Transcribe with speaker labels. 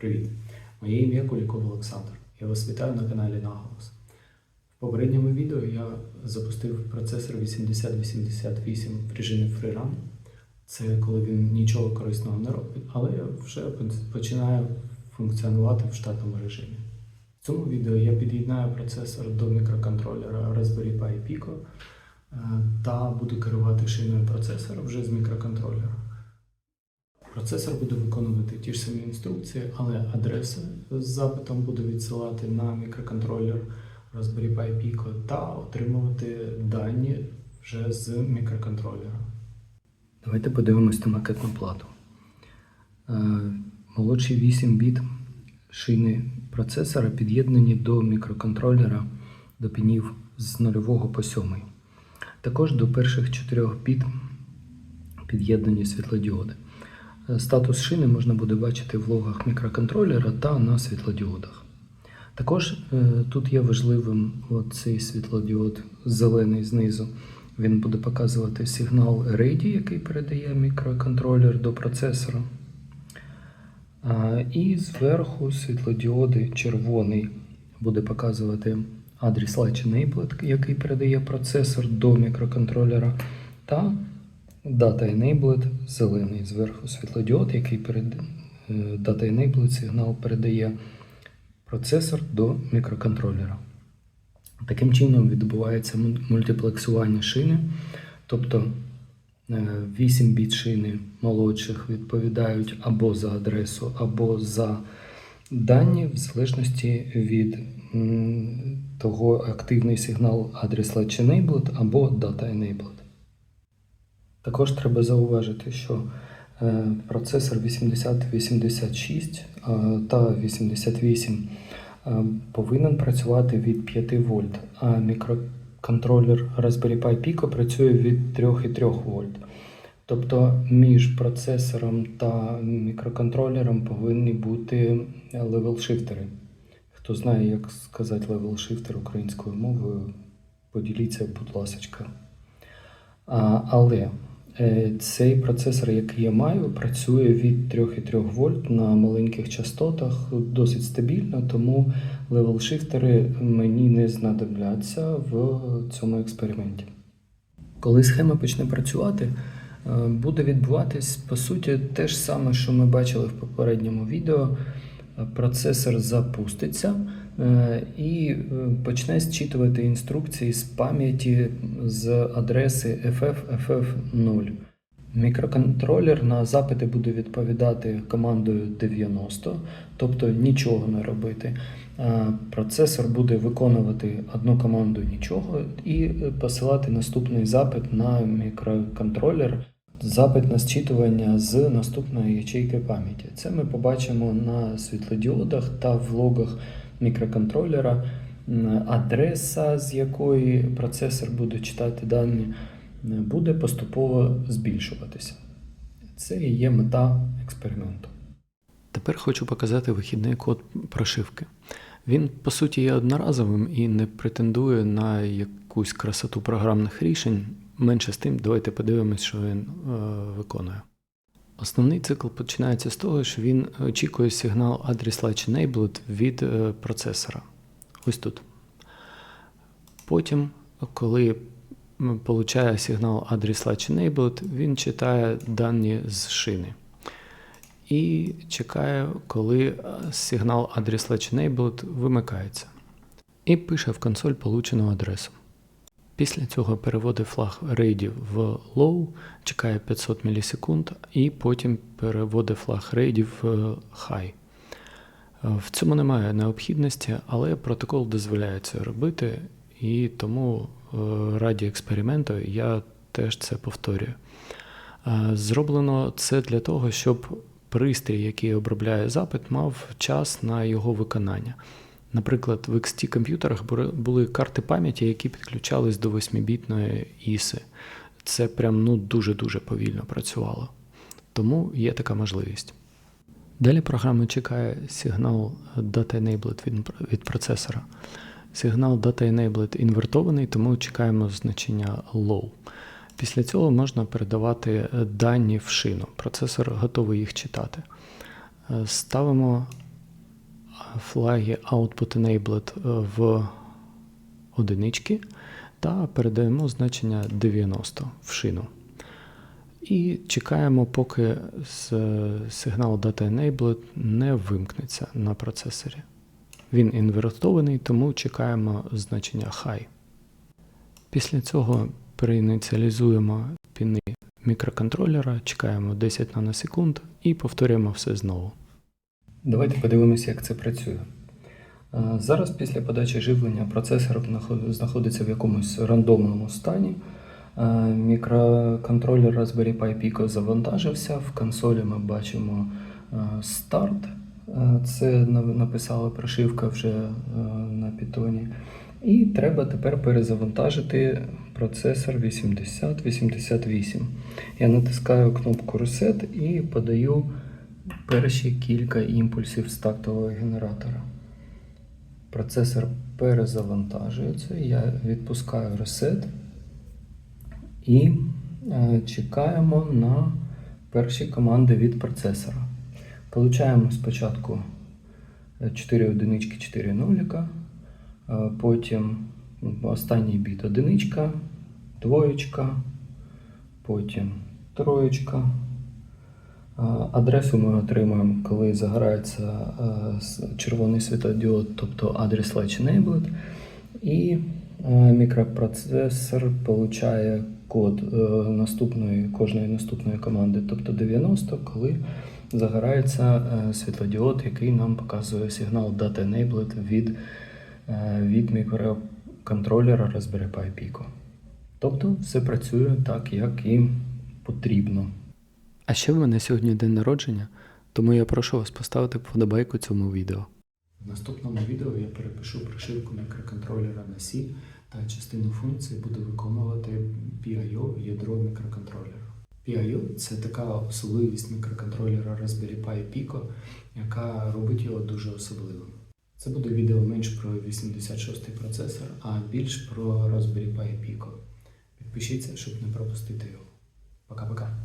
Speaker 1: Привіт! Моє ім'я Куліков Олександр. Я вас вітаю на каналі Наголос. В попередньому відео я запустив процесор 8088 в режимі FreeRun. Це коли він нічого корисного не робить, але вже починає функціонувати в штатному режимі. В цьому відео я під'єднаю процесор до мікроконтролера Raspberry Pi Pico е, та буду керувати шиною процесора вже з мікроконтролера. Процесор буде виконувати ті ж самі інструкції, але адреси з запитом буде відсилати на мікроконтролер Raspberry Pi Pico та отримувати дані вже з мікроконтролера. Давайте подивимось на макетну плату. Е, Молодші 8 біт шини процесора під'єднані до мікроконтролера до пінів з 0 по 7. Також до перших 4 біт під'єднані світлодіоди. Статус шини можна буде бачити в логах мікроконтролера та на світлодіодах. Також е, тут є важливим цей світлодіод зелений знизу. Він буде показувати сигнал RAID, який передає мікроконтролер до процесора. І зверху світлодіоди червоний буде показувати адрес Latch Enabled, який передає процесор до мікроконтролера, та Data Enabled зелений зверху світлодіод, який перед е, Data Enabled сигнал передає процесор до мікроконтролера. Таким чином відбувається мультиплексування шини, тобто е, 8 біт шини молодших відповідають або за адресу, або за дані, в залежності від того активний сигнал адрес Latch Enabled або Data Enabled. Також треба зауважити, що е, процесор 8086 е, та 88 е, повинен працювати від 5 вольт, а мікроконтролер Raspberry Pi Pico працює від 3,3 вольт. Тобто між процесором та мікроконтролером повинні бути левел шифтери. Хто знає, як сказати левел шифтер українською мовою, поділіться, будь ласка. Але цей процесор, який я маю, працює від 3,3 вольт на маленьких частотах досить стабільно, тому левел шифтери мені не знадобляться в цьому експерименті. Коли схема почне працювати, е, буде відбуватись по суті те ж саме, що ми бачили в попередньому відео. Е, Процесор запуститься е, і е, почне зчитувати інструкції з пам'яті з адреси FFFF0. Мікроконтролер на запити буде відповідати командою 90, тобто нічого не робити. Процесор буде виконувати одну команду нічого і посилати наступний запит на мікроконтролер, запит на зчитування з наступної ячейки пам'яті. Це ми побачимо на світлодіодах та в логах мікроконтролера, адреса, з якої процесор буде читати дані, буде поступово збільшуватися. Це і є мета експерименту. Тепер хочу показати вихідний код прошивки. Він, по суті, є одноразовим і не претендує на якусь красоту програмних рішень. Менше з тим, давайте подивимось, що він е, виконує. Основний цикл починається з того, що він очікує сигнал адрес Latch Enabled від е, процесора. Ось тут. Потім, коли получає сигнал адрес Latch Enabled, він читає дані з шини. І чекає, коли е, сигнал адрес Latch Enabled вимикається. І пише в консоль получену адресу. Після цього переводить флаг RAID в low, чекає 500 мілісекунд, і потім переводить флаг RAID в high. Е, В цьому немає необхідності, але протокол дозволяє це робити, і тому е, раді експерименту я теж це повторюю. Е, Зроблено це для того, щоб пристрій, який обробляє запит, мав час на його виконання. Наприклад, в XT комп'ютерах були- карти пам'яті, які підключались до 8-бітної ISI. Це прям ну, дуже-дуже повільно працювало. Тому є така можливість. Далі програма чекає сигнал Data Enabled від, процесора. Сигнал Data Enabled інвертований, тому чекаємо значення low. Після цього можна передавати дані в шину. Процесор готовий їх читати. Е, Ставимо флаги Output Enabled е, в одинички та передаємо значення 90 в шину. І чекаємо, поки сигнал Data Enabled не вимкнеться на процесорі. Він інвертований, тому чекаємо значення High. Після цього переініціалізуємо піни мікроконтролера, чекаємо 10 наносекунд і повторюємо все знову. Давайте подивимося, як це працює. Е, Зараз після подачі живлення процесор знаходиться в якомусь рандомному стані. Е, Мікроконтролер Raspberry Pi Pico завантажився. В консолі ми бачимо е, старт. Це написала прошивка вже на Python. І треба тепер перезавантажити процесор 8088. Я натискаю кнопку Reset і подаю перші кілька імпульсів з тактового генератора. Процесор перезавантажується, я відпускаю reset і е, чекаємо на перші команди від процесора. Получаємо спочатку 4 одинички, 4 нуліка, е, потім останній біт одиничка, двоєчка, потім троєчка. Адресу ми отримуємо, коли загорається е, червоний світлодіод, тобто адрес latch enabled. І е, мікропроцесор получає код е, наступної, кожної наступної команди, тобто 90, коли загорається світлодіод, який нам показує сигнал Data Enabled від, від мікроконтролера Raspberry Pi Pico. Тобто все працює так, як і потрібно. А ще в мене сьогодні день народження, тому я прошу вас поставити вподобайку цьому відео. В наступному відео я перепишу прошивку мікроконтролера на C та частину функцій буду виконувати PIO ядро мікроконтролера. PIO це така особливість мікроконтролера Raspberry Pi Pico, яка робить його дуже особливим. Це буде відео менш про 86-й процесор, а більш про Raspberry Pi Pico. Підпишіться, щоб не пропустити його. Пока-пока.